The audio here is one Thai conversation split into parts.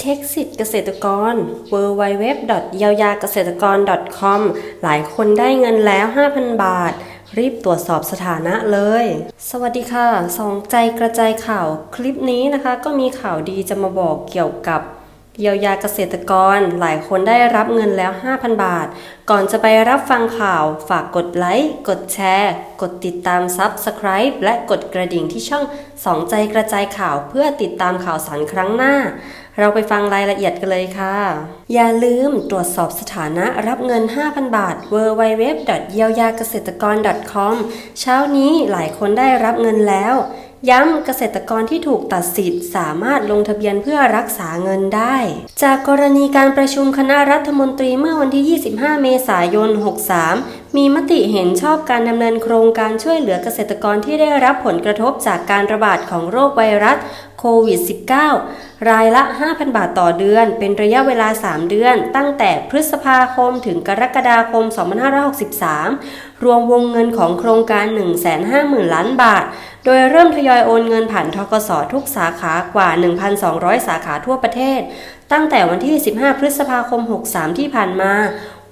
เช็คสิทธิ์เกษตรกร w w w เยียวยาเกษตรกร .com หลายคนได้เงินแล้ว 5,000 บาท รีบตรวจสอบสถานะเลย สวัสดีค่ะ สองใจกระจายข่าว คลิปนี้นะคะ ก็มีข่าวดีจะมาบอกเกี่ยวกับ เยียวยาเกษตรกร หลายคนได้รับเงินแล้ว 5,000 บาท ก่อนจะไปรับฟังข่าว ฝากกดไลค์ กดแชร์ กดติดตาม Subscribe และกดกระดิ่งที่ช่องสองใจกระจายข่าวเพื่อติดตามข่าวสารครั้งหน้า เราไปฟังรายละเอียดกันเลยค่ะ อย่าลืมตรวจสอบสถานะรับเงิน 5,000 บาท w w w เยียวยาเกษตรกร .com เช้านี้หลายคนได้รับเงินแล้ว ย้ำเกษตรกรที่ถูกตัดสิทธิ์สามารถลงทะเบียนเพื่อรักษาเงินได้ จากกรณีการประชุมคณะรัฐมนตรีเมื่อวันที่ 25 เมษายน 63มีมติเห็นชอบการดำเนินโครงการช่วยเหลือเกษตรกรที่ได้รับผลกระทบจากการระบาดของโรคไวรัสโควิด -19 รายละ 5,000 บาทต่อเดือน เป็นระยะเวลา 3 เดือน ตั้งแต่พฤษภาคมถึงกรกฎาคม 2563 รวมวงเงินของโครงการ 150,000 ล้านบาท โดยเริ่มทยอยโอนเงินผ่านทกสทุกสาขากว่า 1,200 สาขาทั่วประเทศ ตั้งแต่วันที่ 15 พฤษภาคม 63 ที่ผ่านมา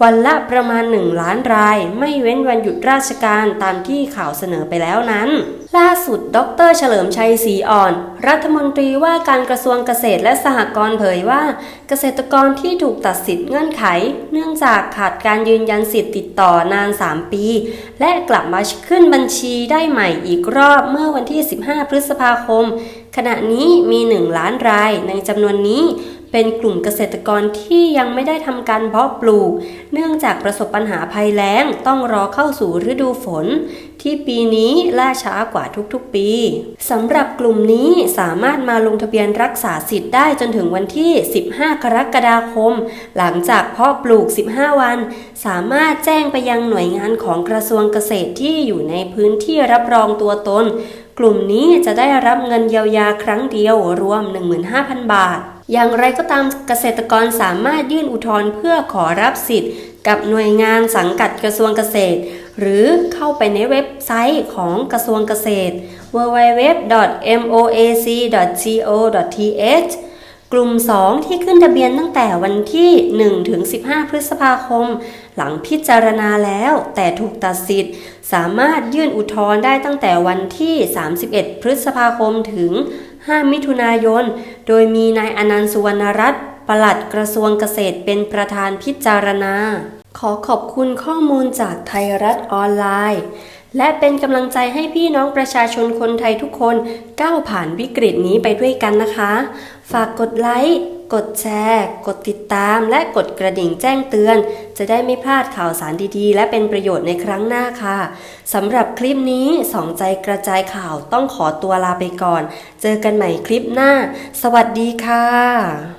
วันละประมาณ 1 ล้านราย ไม่เว้นวันหยุดราชการตามที่ข่าวเสนอไปแล้วนั้น ล่าสุด ดร เฉลิมชัยศรีอ่อน รัฐมนตรีว่าการกระทรวงเกษตรและสหกรณ์เผยว่า เกษตรกรที่ถูกตัดสิทธิ์เงื่อนไข เนื่องจากขาดการยืนยันสิทธิ์ติดต่อนาน 3 ปี และกลับมาขึ้นบัญชีได้ใหม่อีกรอบเมื่อวันที่ 15 พฤษภาคม ขณะนี้มี 1 ล้านรายในจำนวนนี้ เป็นกลุ่มเกษตรกรที่ยังไม่ได้ทำการเพาะปลูก เนื่องจากประสบปัญหาภัยแล้งต้องรอเข้าสู่ฤดูฝน ที่ปีนี้ล่าช้ากว่าทุกๆปีสำหรับกลุ่มนี้สามารถมาลงทะเบียนรักษาสิทธิ์ได้จนถึงวันที่ 15 กรกฎาคม หลังจากเพาะปลูก 15 วัน สามารถแจ้งไปยังหน่วยงานของกระทรวงเกษตรที่อยู่ในพื้นที่รับรองตัวตน กลุ่มนี้จะได้รับเงินเยียวยาครั้งเดียวรวม 15,000 บาท อย่างไรก็ตามเกษตรกรสามารถยื่นอุทธรณ์เพื่อขอรับสิทธิ์ กับหน่วยงานสังกัดกระทรวงเกษตร หรือเข้าไปในเว็บไซต์ของกระทรวงเกษตร www.moac.go.th กลุ่ม 2 ที่ขึ้นทะเบียนตั้งแต่วันที่ 1 ถึง 15 พฤษภาคม หลังพิจารณาแล้วแต่ถูกตัดสิทธิ์ สามารถยื่นอุทธรณ์ได้ตั้งแต่วันที่ 31 พฤษภาคมถึง 5 มิถุนายน โดยมีนายอนันต์สุวรรณรัตน์ปลัดกระทรวงเกษตรเป็นประธานพิจารณา ขอขอบคุณข้อมูลจากไทยรัฐออนไลน์ และเป็นกำลังใจให้พี่น้องประชาชนคนไทยทุกคนก้าวผ่านวิกฤตนี้ไปด้วยกันนะคะ ฝากกดไลค์ กดแชร์ กดติดตามและกดกระดิ่งแจ้งเตือน จะได้ไม่พลาดข่าวสารดีๆ และเป็นประโยชน์ในครั้งหน้าค่ะสำหรับคลิปนี้สองใจกระจายข่าวต้องขอตัวลาไปก่อน เจอกันใหม่คลิปหน้า สวัสดีค่ะ